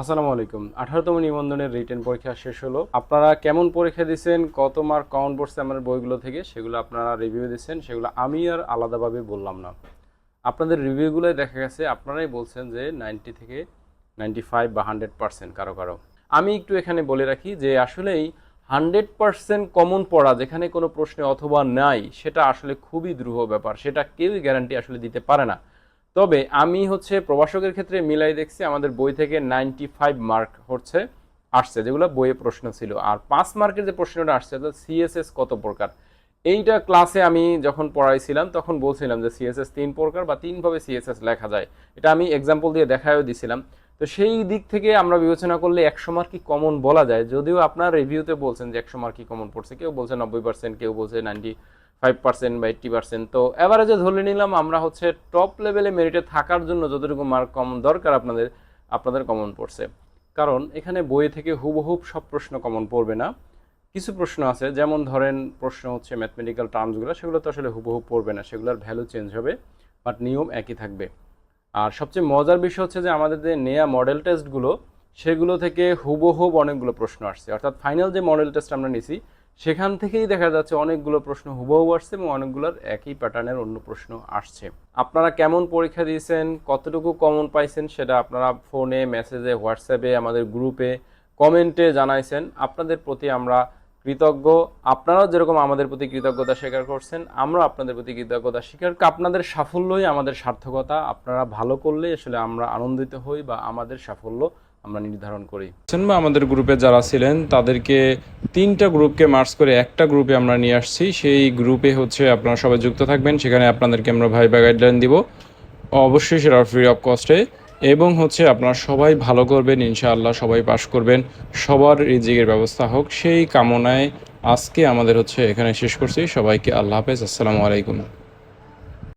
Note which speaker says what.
Speaker 1: আসসালামু আলাইকুম। আঠারোতম নিবন্ধনের রিটেন পরীক্ষা শেষ হলো। আপনারা কেমন পরীক্ষা দিচ্ছেন কত মার্ক কাউন্ট পড়ছে আমার বইগুলো থেকে, সেগুলো আপনারা রিভিউ দিচ্ছেন সেগুলো আমি আর আলাদাভাবে বললাম না। আপনাদের রিভিউগুলোই দেখা গেছে, আপনারাই বলছেন যে নাইনটি থেকে নাইনটি ফাইভ বা হান্ড্রেড পার্সেন্ট কারও কারও। আমি একটু এখানে বলে রাখি যে আসলেই হান্ড্রেড পার্সেন্ট কমন পড়া, যেখানে কোনো প্রশ্নে অথবা নাই, সেটা আসলে খুবই দ্রুহ ব্যাপার। সেটা কেউই গ্যারান্টি আসলে দিতে পারে না। তবে আমি হচ্ছে প্রভাষকের ক্ষেত্রে মিলাই দেখছি, আমাদের বই থেকে নাইনটি ফাইভ মার্ক হচ্ছে, আসছে, যেগুলো বইয়ে প্রশ্ন ছিল। আর পাঁচ মার্কের যে প্রশ্নটা আসছে, অর্থাৎ সিএসএস কত প্রকার? এইটা ক্লাসে আমি যখন পড়াইছিলাম, তখন বলছিলাম যে সিএসএস তিন প্রকার বা তিনভাবে সিএসএস লেখা যায়। এটা আমি এক্সাম্পল দিয়ে দেখায়ও দিছিলাম। তো সেই দিক থেকে আমরা বিবেচনা করলে একশো মার্ক কমন বলা যায়? যদিও আপনার রিভিউতে বলছেন যে একশো মার্ক কমন পড়ছে, কেউ বলছে নব্বই পার্সেন্ট কেউ বলছে নাইনটি ফাইভ পার্সেন্ট বা এইট্টি পার্সেন্ট তো অ্যাভারেজে ধরে নিলাম, আমরা হচ্ছে টপ লেভেলে মেরিটে থাকার জন্য যতটুকু মার্ক কমন দরকার আপনাদের আপনাদের কমন পড়ছে। কারণ এখানে বই থেকে হুবহুব সব প্রশ্ন কমন পড়বে না। কিছু প্রশ্ন আছে, যেমন ধরেন প্রশ্ন হচ্ছে ম্যাথমেটিক্যাল টার্মসগুলো সেগুলো তো আসলে হুবহু পড়বে না, সেগুলোর ভ্যালু চেঞ্জ হবে বাট নিয়ম একই থাকবে। আর সবচেয়ে মজার বিষয় হচ্ছে যে আমাদের যে নেয়া মডেল টেস্টগুলো সেগুলো থেকে হুবহুব অনেকগুলো প্রশ্ন আসছে। অর্থাৎ ফাইনাল যে মডেল টেস্ট আমরা নিছি সেখান থেকেই দেখা যাচ্ছে অনেকগুলো প্রশ্ন হুবহু আসছে এবং অনেকগুলোর একই প্যাটার্নের অন্য প্রশ্ন আসছে। আপনারা কেমন পরীক্ষা দিয়েছেন? কতটুকু কমন পাইছেন? সেটা আপনারা ফোনে মেসেজে হোয়াটসঅ্যাপে আমাদের গ্রুপে কমেন্টে জানাইছেন। আপনাদের প্রতি আমরা কৃতজ্ঞ। আপনারাও যেরকম আমাদের প্রতি কৃতজ্ঞতা স্বীকার করছেন আমরা আপনাদের প্রতি কৃতজ্ঞতা স্বীকার। আপনাদের সাফল্যই আমাদের সার্থকতা। আপনারা ভালো করলে আসলে আমরা আনন্দিত হই বা আমাদের সাফল্য আমরা নির্ধারণ করি। আমাদের গ্রুপে যারা ছিলেন, তাদেরকে তিনটা গ্রুপকে মার্চ করে একটা গ্রুপে আমরা নিয়ে আসছি। সেই গ্রুপে হচ্ছে আপনারা সবাই যুক্ত থাকবেন। সেখানে আপনাদেরকে আমরা ভাই বা গাইডলাইন দিব। অবশ্যই সেটা ফ্রি অফ কস্টে এবং হচ্ছে আপনারা সবাই ভালো করবেন, ইনশাআল্লাহ সবাই পাশ করবেন। সবার রিজিকের ব্যবস্থা হোক, সেই কামনায় আজকে আমাদের হচ্ছে এখানে শেষ করছি। সবাইকে আল্লাহ হাফেজ। আসসালামু আলাইকুম।